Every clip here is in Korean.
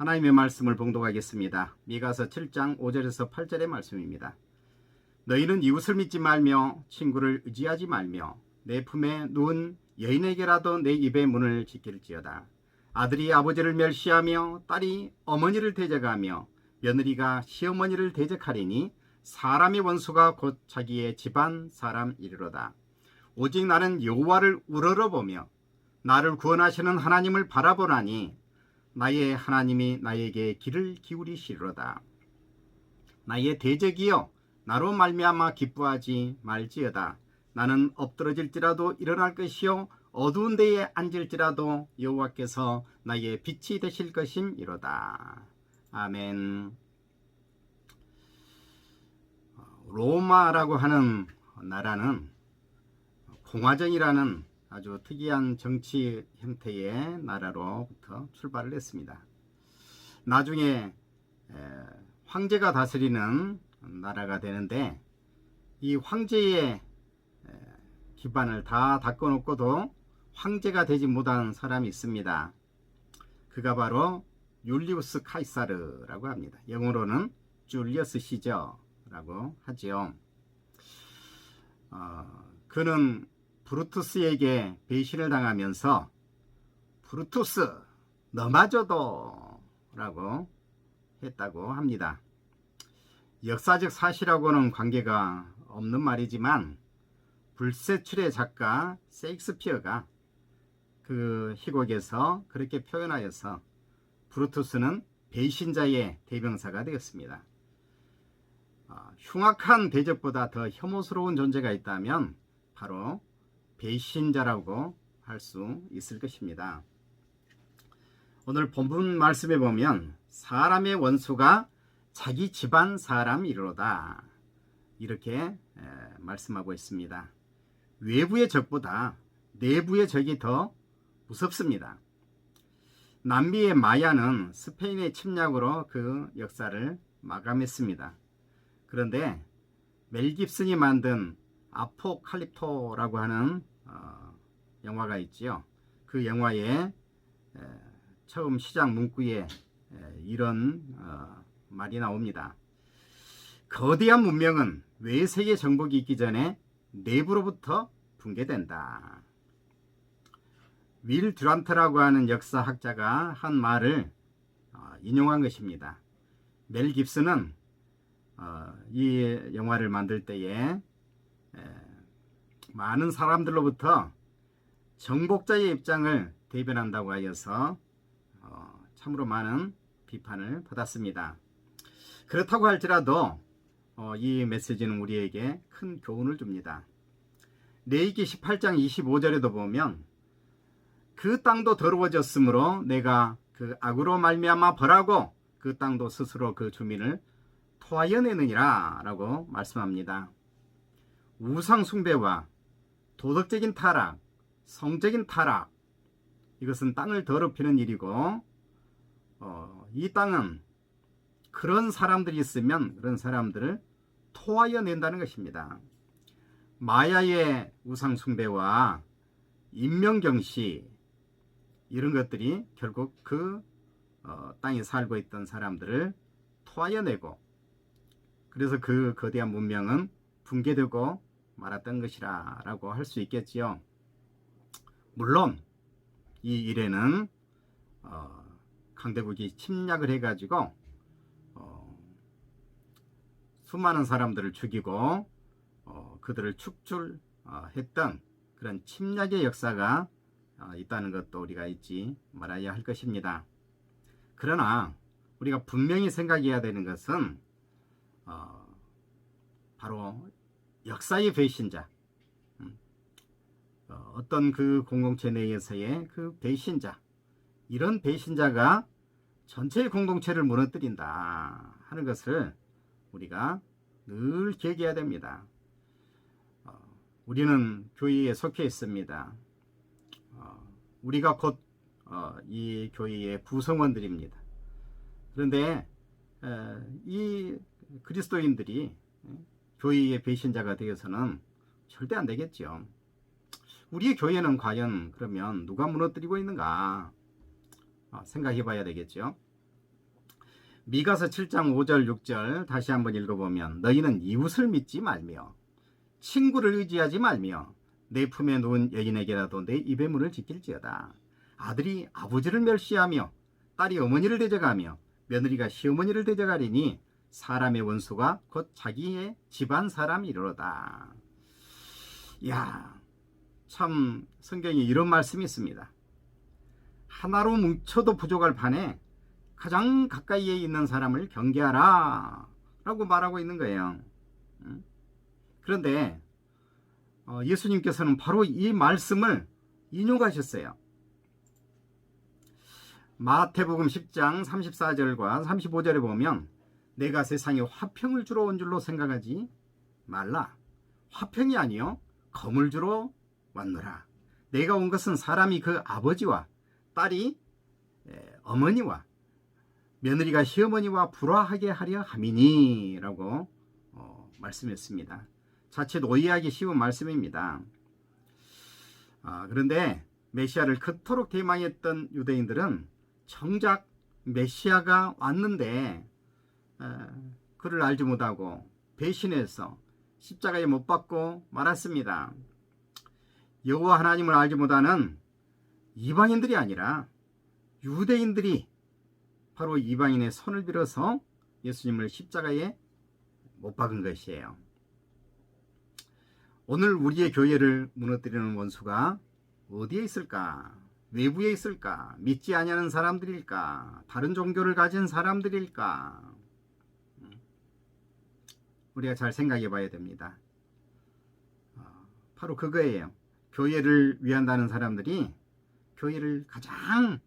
하나님의 말씀을 봉독하겠습니다. 미가서 7장 5절에서 8절의 말씀입니다. 너희는 이웃을 믿지 말며 친구를 의지하지 말며 내 품에 누운 여인에게라도 내 입의 문을 지킬지어다. 아들이 아버지를 멸시하며 딸이 어머니를 대적하며 며느리가 시어머니를 대적하리니 사람의 원수가 곧 자기의 집안 사람이리로다. 오직 나는 여호와를 우러러보며 나를 구원하시는 하나님을 바라보나니 나의 하나님이 나에게 길을 기울이시리로다. 나의 대적이여 나로 말미암아 기뻐하지 말지어다. 나는 엎드러질지라도 일어날 것이요 어두운 데에 앉을지라도 여호와께서 나의 빛이 되실 것임이로다. 아멘. 로마라고 하는 나라는 공화정이라는 아주 특이한 정치 형태의 나라로부터 출발을 했습니다. 나중에 황제가 다스리는 나라가 되는데 이 황제의 기반을 다 닦아놓고도 황제가 되지 못한 사람이 있습니다. 그가 바로 율리우스 카이사르라고 합니다. 영어로는 줄리어스 시저라고 하지요. 어, 그는 브루투스에게 배신을 당하면서 브루투스 너마저도 라고 했다고 합니다. 역사적 사실하고는 관계가 없는 말이지만 불세출의 작가 세익스피어가 그 희곡에서 그렇게 표현하여서 브루투스는 배신자의 대명사가 되었습니다. 어, 흉악한 대적보다 더 혐오스러운 존재가 있다면 바로 배신자라고 할 수 있을 것입니다. 오늘 본문 말씀에 보면 사람의 원수가 자기 집안 사람이로다 이렇게 말씀하고 있습니다. 외부의 적보다 내부의 적이 더 무섭습니다. 남미의 마야는 스페인의 침략으로 그 역사를 마감했습니다. 그런데 멜 깁슨이 만든 아포칼립토라고 하는 어, 영화가 있지요. 그 영화에 에, 처음 시작 문구에 에, 이런 어, 말이 나옵니다. 거대한 문명은 외세계 정복이 있기 전에 내부로부터 붕괴된다. 윌 듀란트라고 하는 역사학자가 한 말을 어, 인용한 것입니다. 멜 어, 이 영화를 만들 때에 많은 사람들로부터 정복자의 입장을 대변한다고 하여서 어, 참으로 많은 비판을 받았습니다. 그렇다고 할지라도 이 메시지는 우리에게 큰 교훈을 줍니다. 레이기 18장 25절에도 보면 그 땅도 더러워졌으므로 내가 그 악으로 말미암아 벌하고 그 땅도 스스로 그 주민을 토하여 내느니라 라고 말씀합니다. 우상 숭배와 도덕적인 타락, 성적인 타락 이것은 땅을 더럽히는 일이고 어, 이 땅은 그런 사람들이 있으면 그런 사람들을 토하여 낸다는 것입니다. 마야의 우상 숭배와 인명경시 이런 것들이 결국 그 어, 땅에 살고 있던 사람들을 토하여 내고 그래서 그 거대한 문명은 붕괴되고 말았던 것이라 라고 할 수 있겠지요. 물론 이 일에는 어, 강대국이 침략을 해가지고 어, 수많은 사람들을 죽이고 어, 그들을 축출했던 그런 침략의 역사가 어, 있다는 것도 우리가 잊지 말아야 할 것입니다. 그러나 우리가 분명히 생각해야 되는 것은 어, 바로 역사의 배신자 음, 어, 어떤 그 공동체 내에서의 그 배신자 이런 배신자가 전체 공동체를 무너뜨린다 하는 것을 우리가 늘 기억해야 됩니다. 어, 우리는 교회에 속해 있습니다. 우리가 곧이 어, 교회의 구성원들입니다. 그런데 이 그리스도인들이 교회의 배신자가 되어서는 절대 안 되겠죠. 우리의 교회는 과연 그러면 누가 무너뜨리고 있는가 어, 생각해 봐야 되겠죠. 미가서 7장 5절 6절 다시 한번 읽어보면 너희는 이웃을 믿지 말며 친구를 의지하지 말며 내 품에 누운 여인에게라도 내 입의 문을 지킬지어다. 아들이 아버지를 멸시하며 딸이 어머니를 대적하며 며느리가 시어머니를 대적하리니 사람의 원수가 곧 자기의 집안 사람이로다. 야, 참 성경에 이런 말씀이 있습니다. 하나로 뭉쳐도 부족할 판에 가장 가까이에 있는 사람을 경계하라 라고 말하고 있는 거예요. 음? 그런데 어, 예수님께서는 바로 이 말씀을 인용하셨어요. 마태복음 10장 34절과 35절에 보면 내가 세상에 화평을 주러 온 줄로 생각하지 말라. 화평이 아니요 검을 주러 왔노라. 내가 온 것은 사람이 그 아버지와 딸이 에, 어머니와 며느리가 시어머니와 불화하게 하려 함이니라고 어, 말씀했습니다. 자칫 오해하기 쉬운 말씀입니다. 아, 그런데 메시아를 그토록 대망했던 유대인들은 정작 메시아가 왔는데 에, 그를 알지 못하고 배신해서 십자가에 못 박고 말았습니다. 여호와 하나님을 알지 못하는 이방인들이 아니라 유대인들이 바로 이방인의 손을 빌어서 예수님을 십자가에 못 박은 것이에요. 오늘 우리의 교회를 무너뜨리는 원수가 어디에 있을까? 외부에 있을까? 믿지 아니하는 사람들일까? 다른 종교를 가진 사람들일까? 우리가 잘 생각해 봐야 됩니다. 어, 바로 그거예요. 교회를 위한다는 사람들이 교회를 가장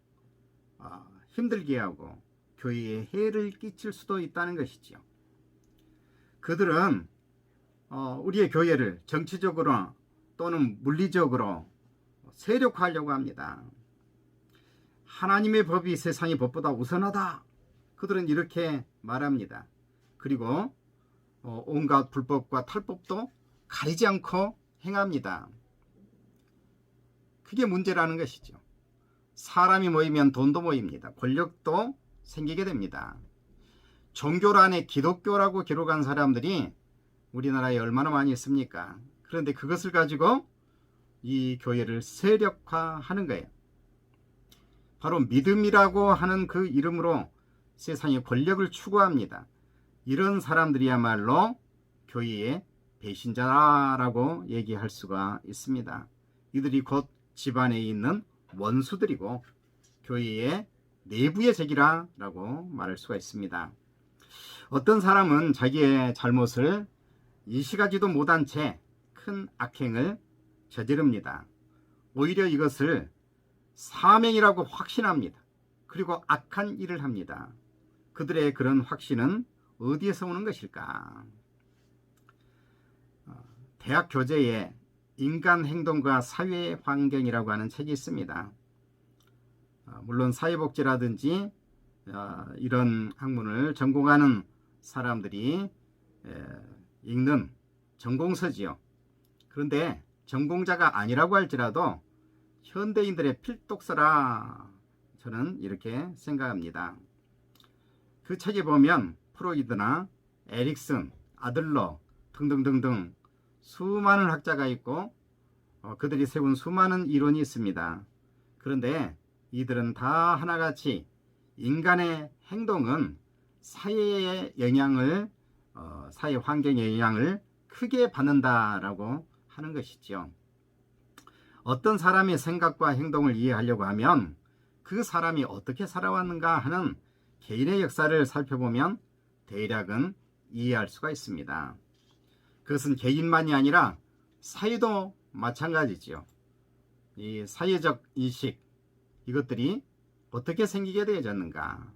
어, 힘들게 하고 교회에 해를 끼칠 수도 있다는 것이지요. 그들은 어, 우리의 교회를 정치적으로 또는 물리적으로 세력화하려고 합니다. 하나님의 법이 세상의 법보다 우선하다. 그들은 이렇게 말합니다. 그리고 어, 온갖 불법과 탈법도 가리지 않고 행합니다. 그게 문제라는 것이죠. 사람이 모이면 돈도 모입니다. 권력도 생기게 됩니다. 종교란에 기독교라고 기록한 사람들이 우리나라에 얼마나 많이 있습니까? 그런데 그것을 가지고 이 교회를 세력화하는 거예요. 바로 믿음이라고 하는 그 이름으로 세상의 권력을 추구합니다. 이런 사람들이야말로 교회의 배신자라고 얘기할 수가 있습니다. 이들이 곧 집안에 있는 원수들이고 교회의 내부의 적이라라고 말할 수가 있습니다. 어떤 사람은 자기의 잘못을 이시가지도 못한 채 큰 악행을 저지릅니다. 오히려 이것을 사명이라고 확신합니다. 그리고 악한 일을 합니다. 그들의 그런 확신은 어디에서 오는 것일까? 어, 대학 교재에 인간 행동과 사회 환경이라고 하는 책이 있습니다. 어, 물론 사회복지라든지 어, 이런 학문을 전공하는 사람들이 읽는 전공서지요. 그런데 전공자가 아니라고 할지라도 현대인들의 필독서라 저는 이렇게 생각합니다. 그 책에 보면 프로이드나 에릭슨, 아들러 등등등등 수많은 학자가 있고 어, 그들이 세운 수많은 이론이 있습니다. 그런데 이들은 다 하나같이 인간의 행동은 사회의 영향을 어, 사회 환경의 영향을 크게 받는다라고 하는 것이죠. 어떤 사람의 생각과 행동을 이해하려고 하면 그 사람이 어떻게 살아왔는가 하는 개인의 역사를 살펴보면 대략은 이해할 수가 있습니다. 그것은 개인만이 아니라 사회도 마찬가지지요. 이 사회적 인식 이것들이 어떻게 생기게 되어졌는가?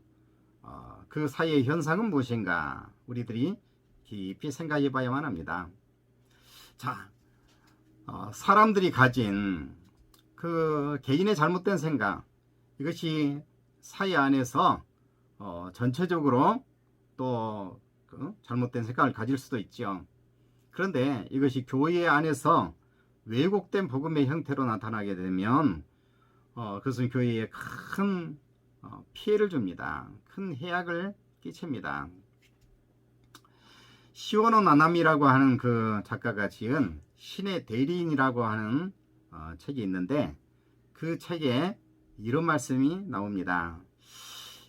어, 그 사회의 현상은 무엇인가? 우리들이 깊이 생각해 봐야만 합니다. 자, 어, 사람들이 가진 그 개인의 잘못된 생각 이것이 사회 안에서 어, 전체적으로 또 그 잘못된 생각을 가질 수도 있죠. 그런데 이것이 교회 안에서 왜곡된 복음의 형태로 나타나게 되면 어, 그것은 교회에 큰 어, 피해를 줍니다. 큰 해악을 끼칩니다. 시오노 나나미라고 하는 그 작가가 지은 신의 대리인이라고 하는 어, 책이 있는데 그 책에 이런 말씀이 나옵니다.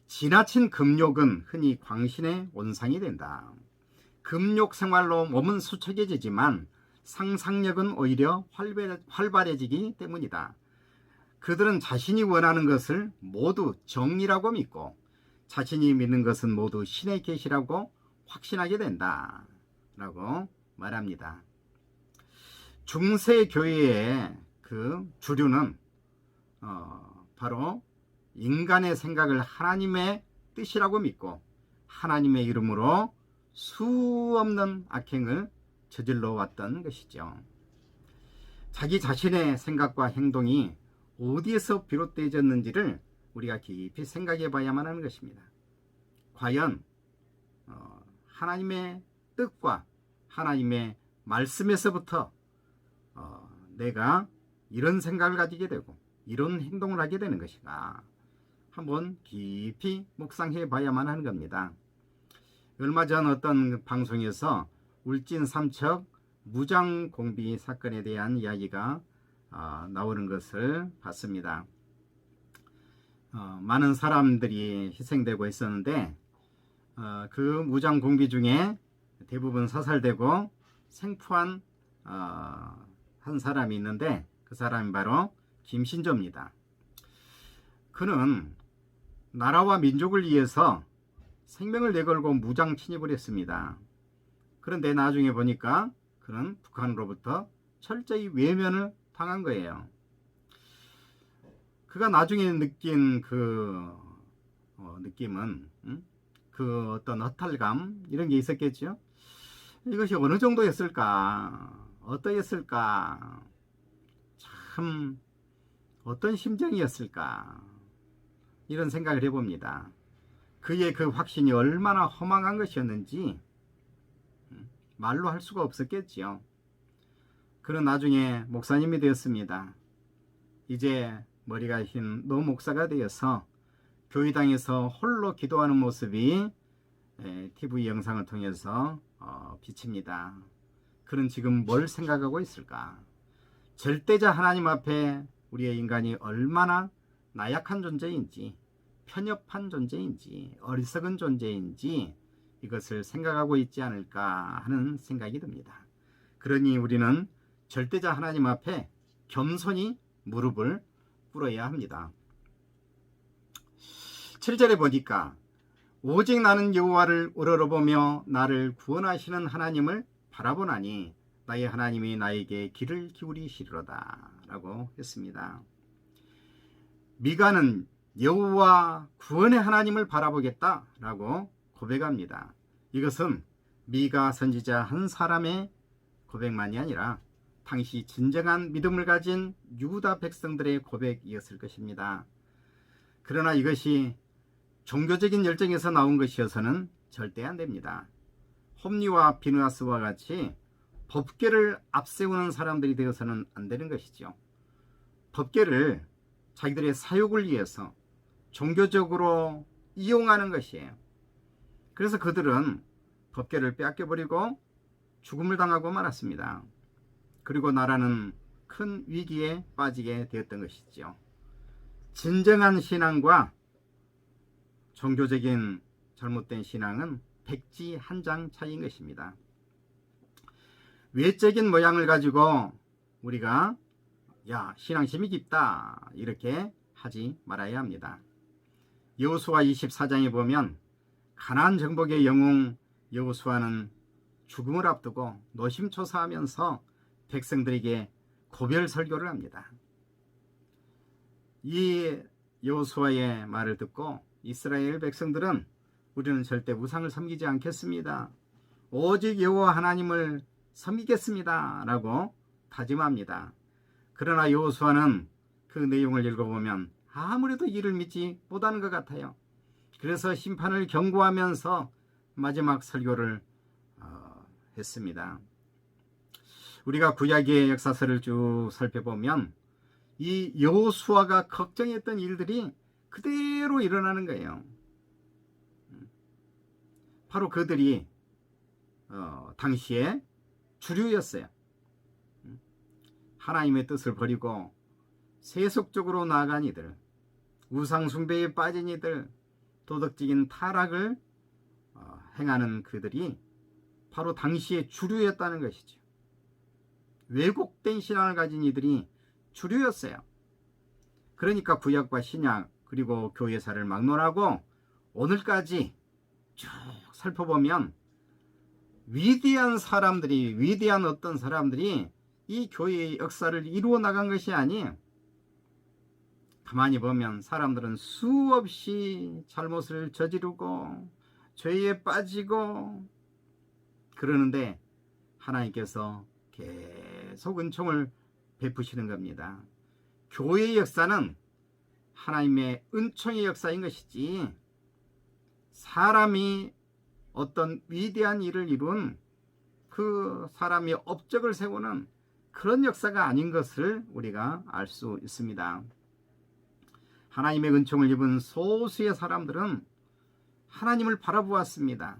지나친 금욕은 흔히 광신의 원상이 된다. 금욕 생활로 몸은 수척해지지만 상상력은 오히려 활발, 활발해지기 때문이다. 그들은 자신이 원하는 것을 모두 정리라고 믿고 자신이 믿는 것은 모두 신의 계시라고 확신하게 된다. 라고 말합니다. 중세 교회의 그 주류는 어, 바로 인간의 생각을 하나님의 뜻이라고 믿고 하나님의 이름으로 수 없는 악행을 저질러 왔던 것이죠. 자기 자신의 생각과 행동이 어디에서 비롯되어졌는지를 우리가 깊이 생각해 봐야만 하는 것입니다. 과연 어, 하나님의 뜻과 하나님의 말씀에서부터 어, 내가 이런 생각을 가지게 되고 이런 행동을 하게 되는 것인가 한번 깊이 묵상해 봐야만 하는 겁니다. 얼마 전 어떤 방송에서 울진 삼척 무장 공비 사건에 대한 이야기가 어, 나오는 것을 봤습니다. 어, 많은 사람들이 희생되고 있었는데 어, 그 무장 공비 중에 대부분 사살되고 생포한 어, 한 사람이 있는데 그 사람이 바로 김신조입니다. 그는 나라와 민족을 위해서 생명을 내걸고 무장 침입을 했습니다. 그런데 나중에 보니까 그는 북한으로부터 철저히 외면을 당한 거예요. 그가 나중에 느낀 그 어, 느낌은 음? 그 어떤 허탈감 이런 게 있었겠죠. 이것이 어느 정도였을까? 어떠했을까? 참 어떤 심정이었을까? 이런 생각을 해봅니다. 그의 그 확신이 얼마나 허망한 것이었는지 음, 말로 할 수가 없었겠지요. 그는 나중에 목사님이 되었습니다. 이제 머리가 흰 노 목사가 되어서 교회당에서 홀로 기도하는 모습이 TV 영상을 통해서 어, 비칩니다. 그는 지금 뭘 생각하고 있을까? 절대자 하나님 앞에 우리의 인간이 얼마나 나약한 존재인지, 편협한 존재인지, 어리석은 존재인지 이것을 생각하고 있지 않을까 하는 생각이 듭니다. 그러니 우리는 절대자 하나님 앞에 겸손히 무릎을 꿇어야 합니다. 7절에 보니까 오직 나는 여호와를 우러러보며 나를 구원하시는 하나님을 바라보나니 나의 하나님이 나에게 길을 기울이시리로다 라고 했습니다. 미가는 여호와 구원의 하나님을 바라보겠다 라고 고백합니다. 이것은 미가 선지자 한 사람의 고백만이 아니라 당시 진정한 믿음을 가진 유다 백성들의 고백이었을 것입니다. 그러나 이것이 종교적인 열정에서 나온 것이어서는 절대 안 됩니다. 홈리와 비누아스와 같이 법계를 앞세우는 사람들이 되어서는 안 되는 것이죠. 법계를 자기들의 사욕을 위해서 종교적으로 이용하는 것이에요. 그래서 그들은 법계를 빼앗겨버리고 죽음을 당하고 말았습니다. 그리고 나라는 큰 위기에 빠지게 되었던 것이죠. 진정한 신앙과 종교적인 잘못된 신앙은 백지 한 장 차이인 것입니다. 외적인 모양을 가지고 우리가 야 신앙심이 깊다 이렇게 하지 말아야 합니다. 여호수아 24장에 보면 가나안 정복의 영웅 여호수아는 죽음을 앞두고 노심초사하면서 백성들에게 고별 설교를 합니다. 이 여호수아의 말을 듣고 이스라엘 백성들은 우리는 절대 우상을 섬기지 않겠습니다. 오직 여호와 하나님을 섬기겠습니다. 라고 다짐합니다. 그러나 여호수아는 그 내용을 읽어보면 아무래도 이를 믿지 못하는 것 같아요. 그래서 심판을 경고하면서 마지막 설교를 어, 했습니다. 우리가 구약의 역사서를 쭉 살펴보면 이 여호수아가 걱정했던 일들이 그대로 일어나는 거예요. 바로 그들이 어, 당시에 주류였어요. 음. 하나님의 뜻을 버리고 세속적으로 나아간 이들, 우상숭배에 빠진 이들, 도덕적인 타락을 어, 행하는 그들이 바로 당시의 주류였다는 것이죠. 왜곡된 신앙을 가진 이들이 주류였어요. 그러니까 구약과 신약 그리고 교회사를 막론하고 오늘까지 쭉 살펴보면 위대한 사람들이 위대한 어떤 사람들이 이 교회의 역사를 이루어 나간 것이 아니에요. 가만히 보면 사람들은 수없이 잘못을 저지르고 죄에 빠지고 그러는데 하나님께서 계속 은총을 베푸시는 겁니다. 교회의 역사는 하나님의 은총의 역사인 것이지 사람이 어떤 위대한 일을 이룬 그 사람이 업적을 세우는 그런 역사가 아닌 것을 우리가 알 수 있습니다. 하나님의 은총을 입은 소수의 사람들은 하나님을 바라보았습니다.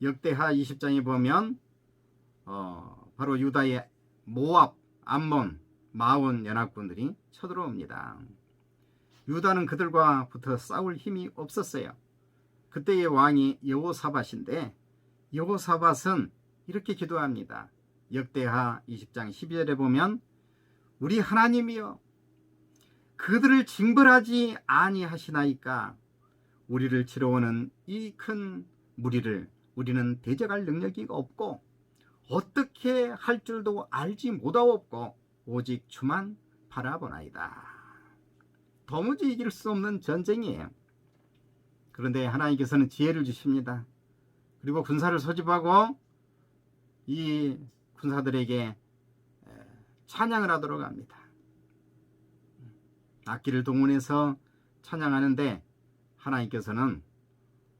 역대하 20장에 보면 어, 바로 유다의 모압, 암몬, 마온 연합군들이 쳐들어옵니다. 유다는 그들과 붙어 싸울 힘이 없었어요. 그때의 왕이 여호사밧인데 여호사밧은 이렇게 기도합니다. 역대하 20장 12절에 보면 우리 하나님이여 그들을 징벌하지 아니하시나이까 우리를 치러 오는 이 큰 무리를 우리는 대적할 능력이 없고 어떻게 할 줄도 알지 못하옵고 오직 주만 바라보나이다. 도무지 이길 수 없는 전쟁이에요. 그런데 하나님께서는 지혜를 주십니다. 그리고 군사를 소집하고 이 군사들에게 찬양을 하도록 합니다. 악기를 동원해서 찬양하는데 하나님께서는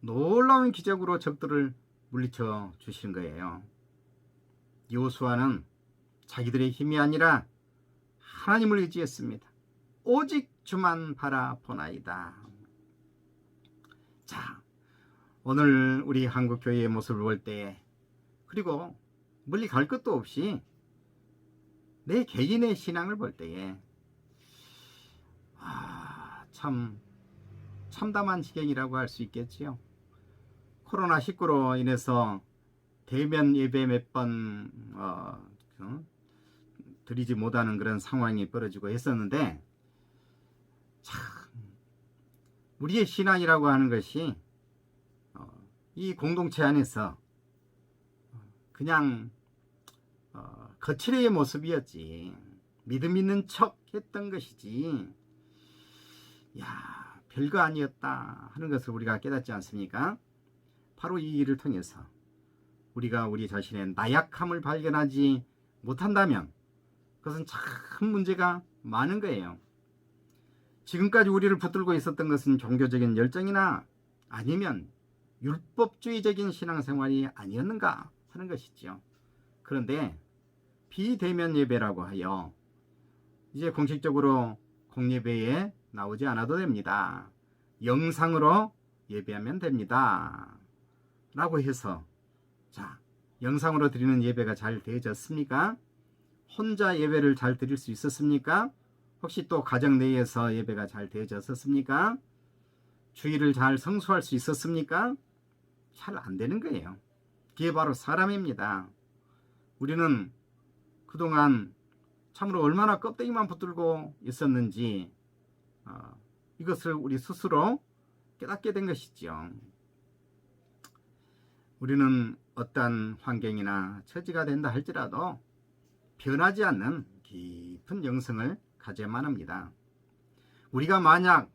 놀라운 기적으로 적들을 물리쳐 주시는 거예요. 요수아는 자기들의 힘이 아니라 하나님을 의지했습니다. 오직 주만 바라보나이다. 자, 오늘 우리 한국 교회의 모습을 볼 때, 그리고 멀리 갈 것도 없이 내 개인의 신앙을 볼 때에, 아, 참 참담한 지경이라고 할 수 있겠지요. 코로나 19로 인해서 대면 예배 몇번 어, 어, 드리지 못하는 그런 상황이 벌어지고 했었는데 참 우리의 신앙이라고 하는 것이 어, 이 공동체 안에서 그냥 어, 거칠의 모습이었지 믿음 있는 척 했던 것이지 야 별거 아니었다 하는 것을 우리가 깨닫지 않습니까? 바로 이 일을 통해서 우리가 우리 자신의 나약함을 발견하지 못한다면 그것은 참 문제가 많은 거예요. 지금까지 우리를 붙들고 있었던 것은 종교적인 열정이나 아니면 율법주의적인 신앙생활이 아니었는가 하는 것이지요. 그런데 비대면 예배라고 하여 이제 공식적으로 공예배에 나오지 않아도 됩니다. 영상으로 예배하면 됩니다. 라고 해서 자 영상으로 드리는 예배가 잘 되어졌습니까? 혼자 예배를 잘 드릴 수 있었습니까? 혹시 또 가정 내에서 예배가 잘 되어졌었습니까? 주의를 잘 성수할 수 있었습니까? 잘 안 되는 거예요. 그게 바로 사람입니다. 우리는 그동안 참으로 얼마나 껍데기만 붙들고 있었는지 어, 이것을 우리 스스로 깨닫게 된 것이죠. 우리는 어떠한 환경이나 처지가 된다 할지라도 변하지 않는 깊은 영성을 가져야만 합니다. 우리가 만약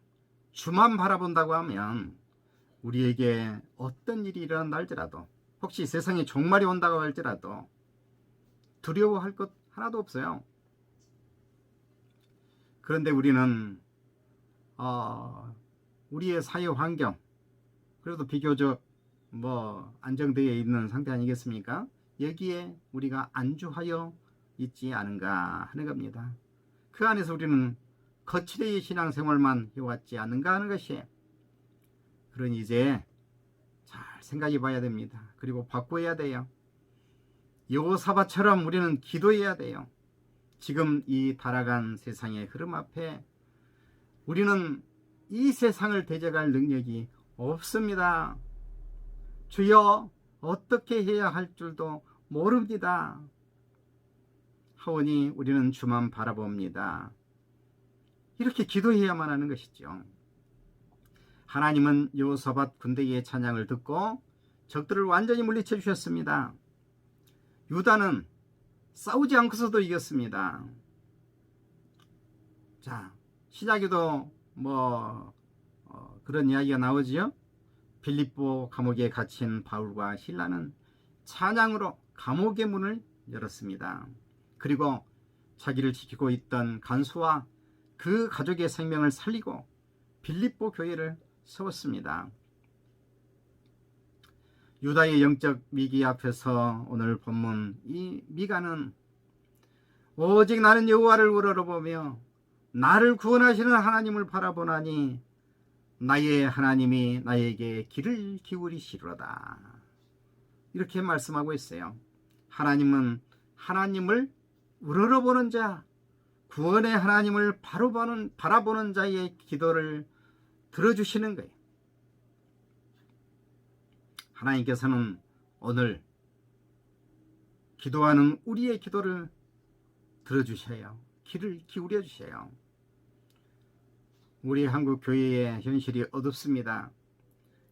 주만 바라본다고 하면 우리에게 어떤 일이 일어난다 할지라도 혹시 세상에 종말이 온다고 할지라도 두려워할 것 하나도 없어요. 그런데 우리는 어, 우리의 사회 환경 그래도 비교적 뭐 안정되어 있는 상태 아니겠습니까? 여기에 우리가 안주하여 있지 않은가 하는 겁니다. 그 안에서 우리는 거칠의 신앙생활만 해왔지 않는가 하는 것이에요. 그러니 이제 잘 생각해 봐야 됩니다. 그리고 바꿔야 돼요. 여호사바처럼 우리는 기도해야 돼요. 지금 이 타락한 세상의 흐름 앞에 우리는 이 세상을 대적할 능력이 없습니다. 주여 어떻게 해야 할 줄도 모릅니다. 하오니 우리는 주만 바라봅니다. 이렇게 기도해야만 하는 것이죠. 하나님은 요사밭 군대의 찬양을 듣고 적들을 완전히 물리쳐 주셨습니다. 유다는 싸우지 않고서도 이겼습니다. 자, 시작에도 뭐 어, 그런 이야기가 나오지요. 빌립보 감옥에 갇힌 바울과 신라는 찬양으로 감옥의 문을 열었습니다. 그리고 자기를 지키고 있던 간수와 그 가족의 생명을 살리고 빌립보 교회를 세웠습니다. 유다의 영적 위기 앞에서 오늘 본문 이 미가는 오직 나는 여호와를 우러러보며 나를 구원하시는 하나님을 바라보나니 나의 하나님이 나에게 길을 기울이시로다. 이렇게 말씀하고 있어요. 하나님은 하나님을 우러러보는 자, 구원의 하나님을 바로 보는, 바라보는 자의 기도를 들어주시는 거예요. 하나님께서는 오늘 기도하는 우리의 기도를 들어주셔요. 귀를 기울여 주셔요. 우리 한국 교회의 현실이 어둡습니다.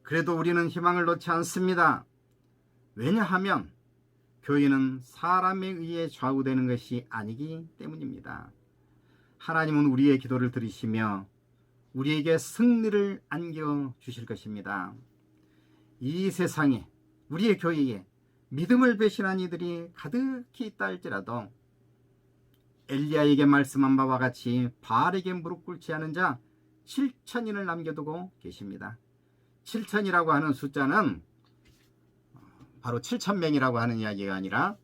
그래도 우리는 희망을 놓지 않습니다. 왜냐하면 교회는 사람에 의해 좌우되는 것이 아니기 때문입니다. 하나님은 우리의 기도를 들으시며 우리에게 승리를 안겨 주실 것입니다. 이 세상에 우리의 교회에 믿음을 배신한 이들이 가득히 있다 할지라도 엘리야에게 말씀한 바와 같이 바알에게 무릎 꿇지 않은 자 7천인을 남겨두고 계십니다. 7천이라고 하는 숫자는 바로 7천 명이라고 하는 이야기가 아니라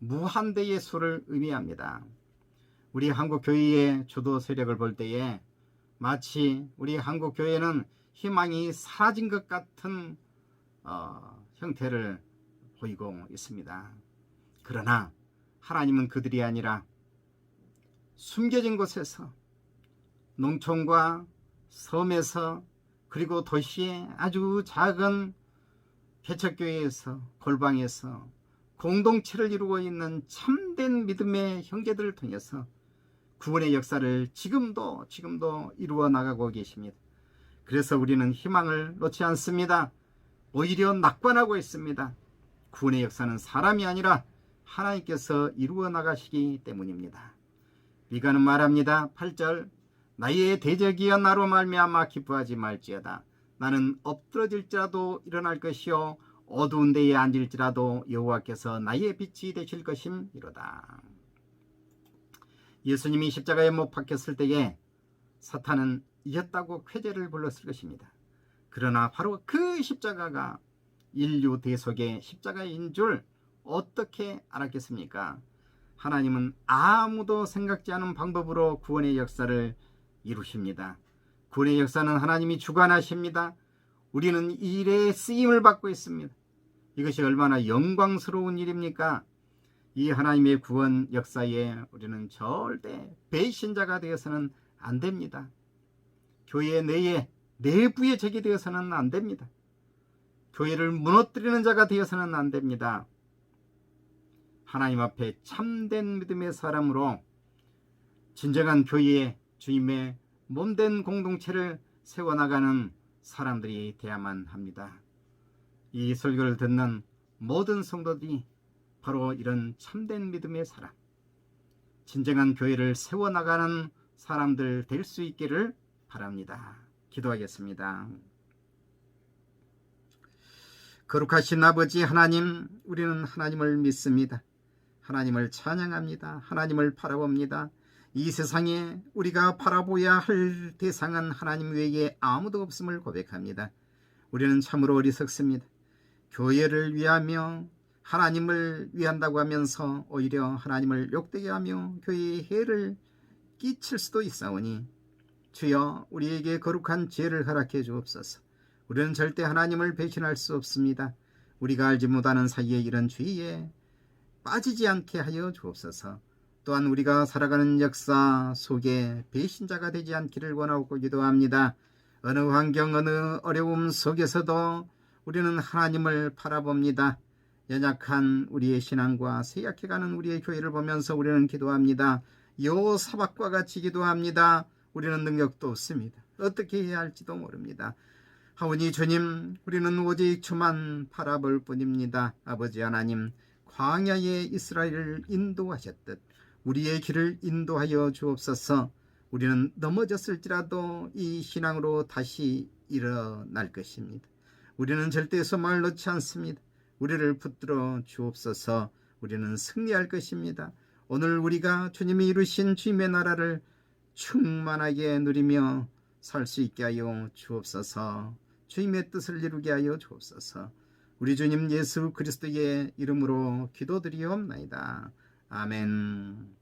무한대의 수를 의미합니다. 우리 한국 교회의 주도 세력을 볼 때에 마치 우리 한국 교회는 희망이 사라진 것 같은 어, 형태를 보이고 있습니다. 그러나 하나님은 그들이 아니라 숨겨진 곳에서 농촌과 섬에서 그리고 도시의 아주 작은 개척교회에서 골방에서 공동체를 이루고 있는 참된 믿음의 형제들을 통해서 구원의 역사를 지금도 지금도 이루어 나가고 계십니다. 그래서 우리는 희망을 놓지 않습니다. 오히려 낙관하고 있습니다. 구원의 역사는 사람이 아니라 하나님께서 이루어 나가시기 때문입니다. 미가는 말합니다. 8절 나의 대적이여 나로 말미암아 기뻐하지 말지어다. 나는 엎드러질지라도 일어날 것이요 어두운 데에 앉을지라도 여호와께서 나의 빛이 되실 것임이로다. 예수님이 십자가에 못 박혔을 때에 사탄은 이겼다고 쾌재를 불렀을 것입니다. 그러나 바로 그 십자가가 인류 대속의 십자가인 줄 어떻게 알았겠습니까? 하나님은 아무도 생각지 않은 방법으로 구원의 역사를 이루십니다. 구원의 역사는 하나님이 주관하십니다. 우리는 이 일에 쓰임을 받고 있습니다. 이것이 얼마나 영광스러운 일입니까? 이 하나님의 구원 역사에 우리는 절대 배신자가 되어서는 안 됩니다. 교회 내에 내부에 적이 되어서는 안 됩니다. 교회를 무너뜨리는 자가 되어서는 안 됩니다. 하나님 앞에 참된 믿음의 사람으로 진정한 교회의 주님의 몸된 공동체를 세워나가는 사람들이 되야만 합니다. 이 설교를 듣는 모든 성도들이 바로 이런 참된 믿음의 사람, 진정한 교회를 세워나가는 사람들 될 수 있기를 바랍니다. 기도하겠습니다. 거룩하신 아버지 하나님, 우리는 하나님을 믿습니다. 하나님을 찬양합니다. 하나님을 바라봅니다. 이 세상에 우리가 바라보야 할 대상은 하나님 외에 아무도 없음을 고백합니다. 우리는 참으로 어리석습니다. 교회를 위하며 하나님을 위한다고 하면서 오히려 하나님을 욕되게 하며 교회에 해를 끼칠 수도 있사오니 주여 우리에게 거룩한 죄를 허락해 주옵소서. 우리는 절대 하나님을 배신할 수 없습니다. 우리가 알지 못하는 사이에 이런 죄에 빠지지 않게 하여 주옵소서. 또한 우리가 살아가는 역사 속에 배신자가 되지 않기를 원하고 기도합니다. 어느 환경, 어느 어려움 속에서도 우리는 하나님을 바라봅니다. 연약한 우리의 신앙과 쇠약해가는 우리의 교회를 보면서 우리는 기도합니다. 여호사박과 같이 기도합니다. 우리는 능력도 없습니다. 어떻게 해야 할지도 모릅니다. 하오니 주님, 우리는 오직 주만 바라볼 뿐입니다. 아버지 하나님, 광야에 이스라엘을 인도하셨듯 우리의 길을 인도하여 주옵소서. 우리는 넘어졌을지라도 이 신앙으로 다시 일어날 것입니다. 우리는 절대 소망을 놓지 않습니다. 우리를 붙들어 주옵소서. 우리는 승리할 것입니다. 오늘 우리가 주님이 이루신 주님의 나라를 충만하게 누리며 살 수 있게 하여 주옵소서. 주님의 뜻을 이루게 하여 주옵소서. 우리 주님 예수 그리스도의 이름으로 기도드리옵나이다. 아멘.